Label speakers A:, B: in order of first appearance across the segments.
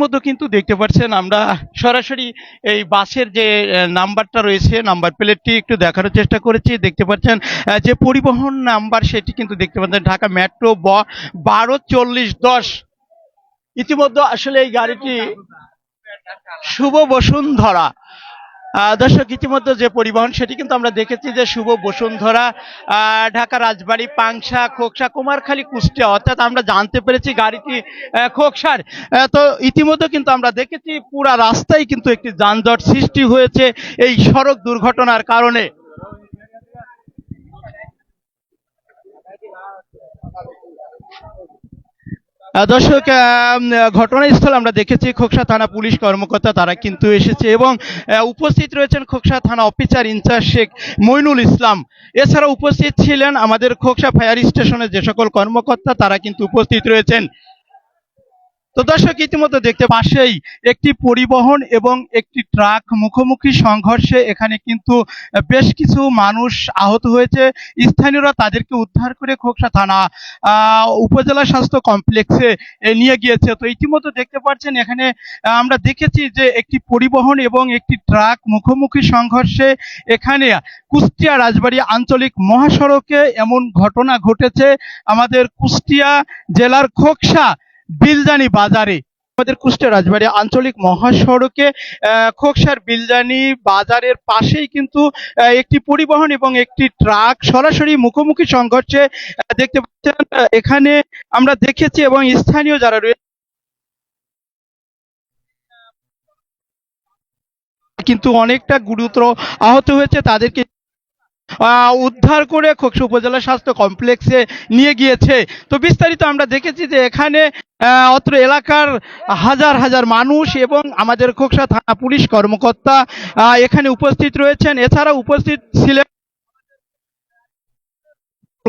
A: মধ্যে কিন্তু দেখতে পাচ্ছেন আমরা সরাসরি এই বাসের যে নাম্বারটা রয়েছে, নাম্বার প্লেটটি একটু দেখানোর চেষ্টা করেছি। দেখতে পাচ্ছেন যে পরিবহন নাম্বার সেটি কিন্তু দেখতে পাচ্ছেন, ঢাকা মেট্রো ব বারো চল্লিশ দশ। ইতিমধ্যে আসলে এই গাড়িটি শুভ বসুন্ধরা। দর্শক, ইতিমধ্যে যে পরিবহন, সেটি কিন্তু আমরা দেখেছি যে শুভ বসুন্ধরা ঢাকা রাজবাড়ি, পাংশা, খোকসা, কুমারখালী, কুষ্টিয়া, অর্থাৎ আমরা জানতে পেরেছি গাড়িটি খোকসার। তো ইতিমধ্যে কিন্তু আমরা দেখেছি পুরা রাস্তায় কিন্তু একটি যানজট সৃষ্টি হয়েছে এই সড়ক দুর্ঘটনার কারণে। দর্শক ঘটনাস্থল আমরা দেখেছি খোকসা থানা পুলিশ কর্মকর্তা তারা কিন্তু এসেছে এবং উপস্থিত রয়েছেন খোকসা থানা officer in charge Sheikh Moinul Islam. এছাড়া উপস্থিত ছিলেন আমাদের খোকসা ফায়ার স্টেশনের যে সকল কর্মকর্তা তারা কিন্তু উপস্থিত রয়েছেন। তো দর্শক, ইতিমধ্যে দেখতে পাশেই একটি পরিবহন এবং একটি ট্রাক মুখোমুখি সংঘর্ষে এখানে কিন্তু বেশ কিছু মানুষ আহত হয়েছে। স্থানীয়রা তাদেরকে উদ্ধার করে খোকসা থানা উপজেলা স্বাস্থ্য কমপ্লেক্সে নিয়ে গিয়েছে। তো ইতিমধ্যে দেখতে পাচ্ছেন এখানে আমরা দেখেছি যে একটি পরিবহন এবং একটি ট্রাক মুখোমুখি সংঘর্ষে এখানে কুষ্টিয়া রাজবাড়ী আঞ্চলিক মহাসড়কে এমন ঘটনা ঘটেছে। আমাদের কুষ্টিয়া জেলার খোকসা বিলজানি বাজারে। আমাদের কুষ্টিয়া রাজবাড়ী আঞ্চলিক মহাসড়কে খোকসার বিলজানি বাজারের পাশেই কিন্তু একটি পরিবহন এবং একটি ট্রাক সরাসরি মুখোমুখি সংঘর্ষে দেখতে পাচ্ছেন এখানে আমরা দেখেছি এবং স্থানীয় যারা রয়েছে কিন্তু অনেকটা গুরুতর আহত হয়েছে, তাদেরকে উদ্ধার করে খোকসা উপজেলা স্বাস্থ্য কমপ্লেক্সে নিয়ে গিয়েছে। তো বিস্তারিত আমরা দেখেছি যে এখানে অত্র এলাকার হাজার হাজার মানুষ এবং আমাদের খোকসা থানা পুলিশ কর্মকর্তা এখানে উপস্থিত রয়েছেন। এছাড়া উপস্থিত ছিলেন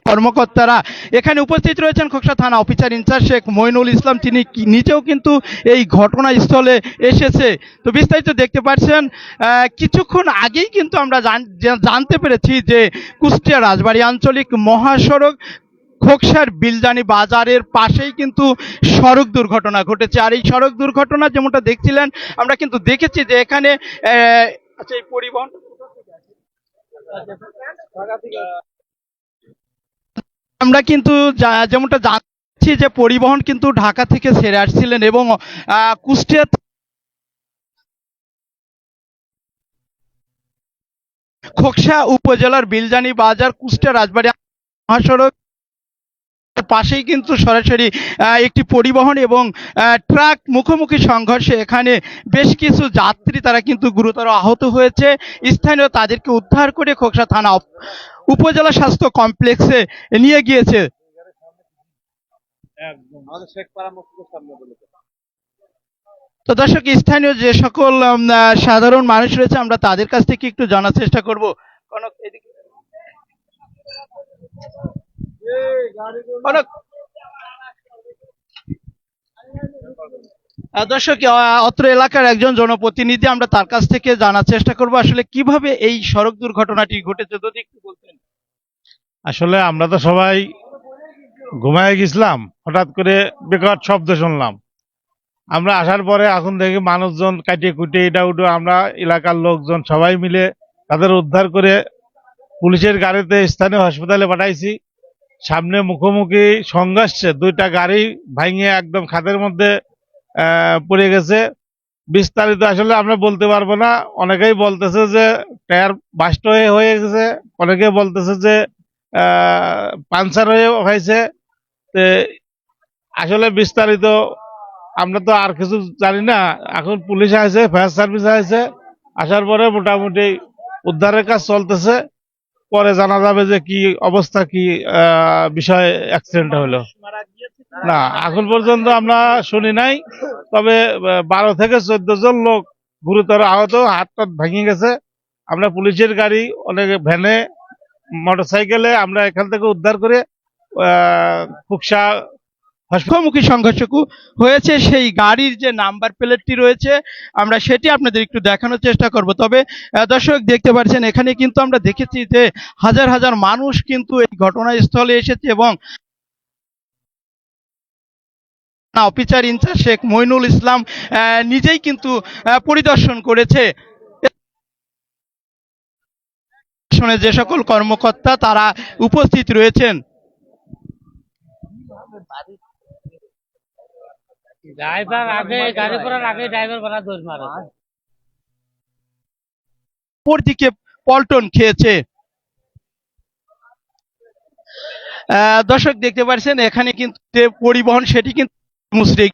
A: কর্মকর্তারা এখানে উপস্থিত রয়েছেন খোকসা থানা officer in charge Sheikh Moinul Islam. তিনি নিজেও কিন্তু এই ঘটনাস্থলে এসেছে। তো বিস্তারিত দেখতে পাচ্ছেন কিছুক্ষণ আগেই কিন্তু আমরা জানতে পেরেছি যে কুষ্টিয়া রাজবাড়ী আঞ্চলিক মহাসড়ক খোকসার বিলদানি বাজারের পাশেই কিন্তু সড়ক দুর্ঘটনা ঘটেছে। আর এই সড়ক দুর্ঘটনা যেমনটা দেখছিলেন, আমরা কিন্তু দেখেছি যে এখানে আচ্ছা এই পরিবহন আমরা কিন্তু যেমনটা জানছি যে পরিবহন কিন্তু ঢাকা থেকে সেরে আসছিলেন এবং কুষ্টিয়া খোকসা উপজেলার বিলজানি বাজার, কুষ্টিয়া রাজবাড়ি মহাসড়ক পাশেই কিন্তু সরাসরি একটি পরিবহন এবং ট্রাক মুখোমুখি সংঘর্ষে এখানে বেশ কিছু যাত্রী তারা কিন্তু গুরুতর আহত হয়েছে। স্থানীয় তাদেরকে উদ্ধার করে খোকসা থানা উপজেলা স্বাস্থ্য কমপ্লেক্সে নিয়ে গিয়েছে। তো দর্শক স্থানীয় যে সকল সাধারণ মানুষ রয়েছে আমরা তাদের কাছ থেকে একটু জানার চেষ্টা করব। কনক, এদিকে। দর্শক অত্র এলাকার একজন জনপ্রতিনিধি আমরা তার কাছ থেকে জানার চেষ্টা করব আসলে কীভাবে এই সড়ক দুর্ঘটনাটি ঘটেছে, যদি একটু বলতেন।
B: আসলে আমরা তো সবাই ঘুমায় গেছিলাম, হঠাৎ করে বেকার শব্দ শুনলাম। আমরা আসার পরে এখন দেখি মানুষজন কাটিয়ে কুটিয়ে এটা উঠে আমরা এলাকার লোকজন সবাই মিলে তাদের উদ্ধার করে পুলিশের গাড়িতে স্থানীয় হাসপাতালে পাঠাইছি। সামনে মুখোমুখি সংঘর্ষে দুইটা গাড়ি ভাঙিয়ে একদম খাদের মধ্যে পড়ে গেছে। বিস্তারিত আসলে আমরা বলতে পারব না। অনেকেই বলতেছে যে টায়ার বাস্ট হয়ে হয়ে গেছে। অনেকে বলতেছে যে পাঞ্চার হয়ে হয়েছে। আসলে বিস্তারিত আমরা তো আর কিছু জানি না। এখন পুলিশ আছে ফায়ার সার্ভিস আছে আসার পরে মোটামুটি উদ্ধারের কাজ চলতেছে। পরে জানা যাবে যে কি অবস্থা, কি বিষয় অ্যাক্সিডেন্ট হলো। না, এখন পর্যন্ত আমরা শুনি নাই, তবে বারো থেকে চোদ্দ জন লোক গুরুতর আহত, হাত টাত ভেঙে গেছে। আমরা পুলিশের গাড়ি, অনেক ভ্যানে, মোটরসাইকেলে আমরা এখান থেকে উদ্ধার করে কুকসা
A: মুখোমুখি সংঘর্ষ হয়েছে, সেই গাড়ির যে নাম্বার প্লেটটি রয়েছে, আমরা সেটি আপনাদের একটু দেখানোর চেষ্টা করব। তবে দর্শক দেখতে পাচ্ছেন, এখানে কিন্তু আমরা দেখেছি যে হাজার হাজার মানুষ কিন্তু এই ঘটনাস্থলে এসেছে এবং officer in charge Sheikh Moinul Islam নিজেই কিন্তু পরিদর্শন করেছে। যে সকল কর্মকর্তা তারা উপস্থিত রয়েছেন।
C: ড্রাইভার আগে গাড়ি করার আগে ড্রাইভার ভাড়া দোষ মারে।
A: উপর দিকে পল্টন খেয়েছে। আহ, দর্শক দেখতে পাচ্ছেন এখানে কিন্তু পরিবহন সেটি কিন্তু মুসরিক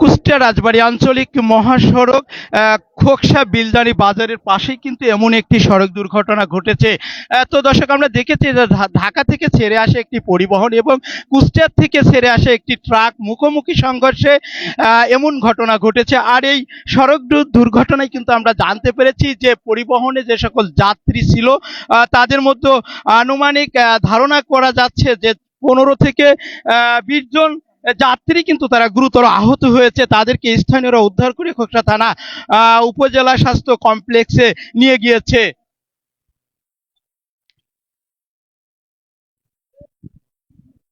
A: কুষ্টিয়া রাজবাড়ী আঞ্চলিক মহাসড়ক খোকসা বিলদারি বাজারের পাশেই কিন্তু এমন একটি সড়ক দুর্ঘটনা ঘটেছে। তো দর্শক, আমরা দেখেছি ঢাকা থেকে ছেড়ে আসে একটি পরিবহন এবং কুষ্টিয়ার থেকে ছেড়ে আসে একটি ট্রাক মুখোমুখি সংঘর্ষে এমন ঘটনা ঘটেছে। আর এই সড়ক দুর্ঘটনায় কিন্তু আমরা জানতে পেরেছি যে পরিবহনে যে সকল যাত্রী ছিল তাদের মধ্যে আনুমানিক ধারণা করা যাচ্ছে যে পনেরো থেকে বিশ জন যাত্রী কিন্তু তারা গুরুতর আহত হয়েছে। তাদেরকে স্থানীয়রা উদ্ধার করে খোকসা থানা উপজেলা স্বাস্থ্য কমপ্লেক্সে নিয়ে গিয়েছে।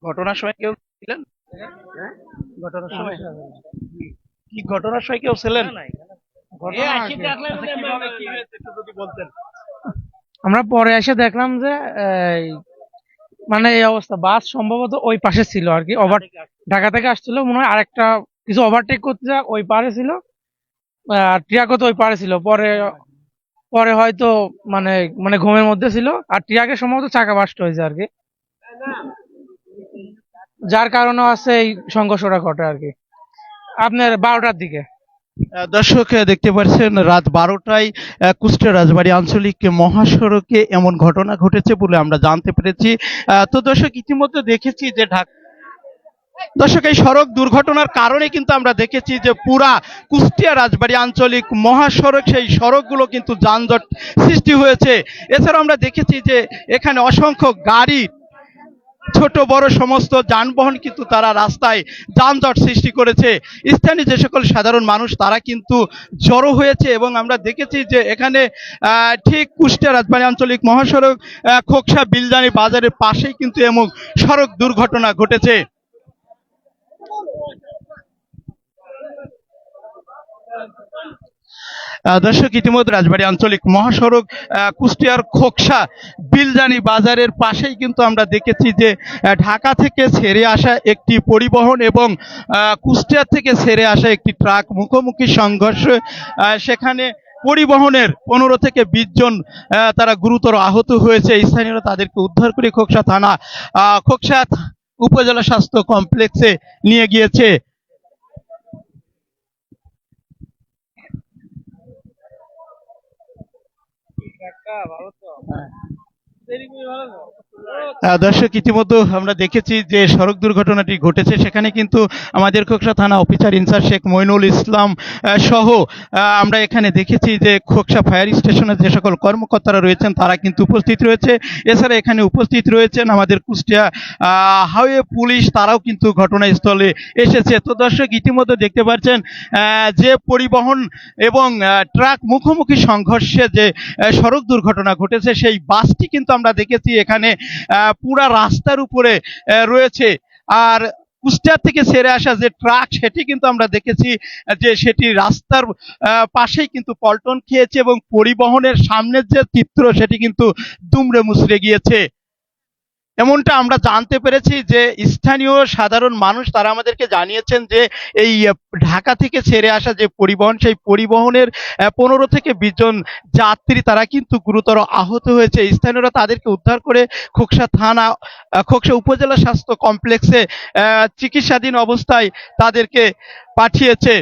A: ঘটনার সময় কেউ ছিলেন? ঘটনার সময়? কি ঘটনার সময় কেউ ছিলেন? কীভাবে কি হয়েছে একটু যদি বলতেন।
C: আমরা পরে এসে দেখলাম যে এই, মানে এই অবস্থা। বাস সম্ভবত ওই পাশে ছিল আর কি ওভার ঢাকা থেকে আসছিল, মনে হয় আরেকটা কিছু ওভারটেক করতে যা ওই পারে ছিল। আর ট্রিয়াকও তো ওই পারে ছিল। পরে পরে হয়তো মানে মানে ঘুমের মধ্যে ছিল। আর ট্রিয়াকের সম্ভবত চাকা বাস্ট হয়েছে আর কি। যার কারণে আছে এই সংঘর্ষটা ঘটে আর কি। আপনার বারোটার দিকে।
A: দর্শক দেখতে পাচ্ছেন, রাত বারোটায় কুষ্টিয়া রাজবাড়ী আঞ্চলিক মহাসড়কে এমন ঘটনা ঘটেছে বলে আমরা জানতে পেরেছি। তো দর্শক, ইতিমধ্যে দেখেছি যে ঢাকা দর্শক, এই সড়ক দুর্ঘটনার কারণে কিন্তু আমরা দেখেছি যে পুরা কুষ্টিয়া রাজবাড়ী আঞ্চলিক মহাসড়ক, সেই সড়কগুলো কিন্তু যানজট সৃষ্টি হয়েছে। এছাড়াও আমরা দেখেছি যে এখানে অসংখ্য গাড়ি, ছোট, বড় সমস্ত যানবাহন কিন্তু তারা রাস্তায় যানজট সৃষ্টি করেছে। স্থানীয় যে সকল সাধারণ মানুষ তারা কিন্তু জড়ো হয়েছে এবং আমরা দেখেছি যে এখানে ঠিক কুষ্টিয়া রাজবাড়ী আঞ্চলিক মহাসড়ক খোকসা বিলজানি বাজারের পাশেই কিন্তু এমন সড়ক দুর্ঘটনা ঘটেছে। দর্শক, ইতিমধ্যে রাজবাড়ী আঞ্চলিক মহাসড়ক কুষ্টিয়ার খোকসা বিলজানি বাজারের পাশেই কিন্তু আমরা দেখেছি যে ঢাকা থেকে ছেড়ে আসা একটি পরিবহন এবং কুষ্টিয়ার থেকে ছেড়ে আসা একটি ট্রাক মুখোমুখি সংঘর্ষ সেখানে পরিবহনের পনেরো থেকে বিশ জন তারা গুরুতর আহত হয়েছে। স্থানীয়রা তাদেরকে উদ্ধার করে খোকসা থানা খোকসা উপজেলা স্বাস্থ্য কমপ্লেক্সে নিয়ে গিয়েছে। ভালো তো দর্শক, ইতিমধ্যে আমরা দেখেছি যে সড়ক দুর্ঘটনাটি ঘটেছে। সেখানে কিন্তু আমাদের খোকসা থানা officer in charge Sheikh Moinul Islam সহ আমরা এখানে দেখেছি যে খোকসা ফায়ার স্টেশনের যে সকল কর্মকর্তারা রয়েছেন, তারা কিন্তু উপস্থিত রয়েছে। এছাড়া এখানে উপস্থিত রয়েছেন আমাদের কুষ্টিয়া হাইওয়ে পুলিশ, তারাও কিন্তু ঘটনাস্থলে এসেছে। তো দর্শক, ইতিমধ্যে দেখতে পাচ্ছেন যে পরিবহন এবং ট্রাক মুখোমুখি সংঘর্ষে যে সড়ক দুর্ঘটনা ঘটেছে, সেই বাসটি কিন্তু আমরা দেখেছি এখানে পুরা রাস্তার উপরে রয়েছে। আর কুষ্টিয়া থেকে সেরে আসা যে ট্রাক, সেটি কিন্তু আমরা দেখেছি যে সেটি রাস্তার পাশেই কিন্তু পল্টন খেয়েছে এবং পরিবহনের সামনের যে চিত্র, সেটি কিন্তু দুমড়ে মুচড়ে গিয়েছে। এমনটা আমরা জানতে পেরেছি যে স্থানীয় সাধারণ মানুষ তারা আমাদেরকে জানিয়েছেন যে এই ঢাকা থেকে ছেড়ে আসা যে পরিবহন, সেই পরিবহনের পনেরো থেকে বিশ জন যাত্রী তারা কিন্তু গুরুতর আহত হয়েছে। স্থানীয়রা তাদেরকে উদ্ধার করে খোকসা থানা খোকসা উপজেলা স্বাস্থ্য কমপ্লেক্সে চিকিৎসাধীন অবস্থায় তাদেরকে পাঠিয়েছে।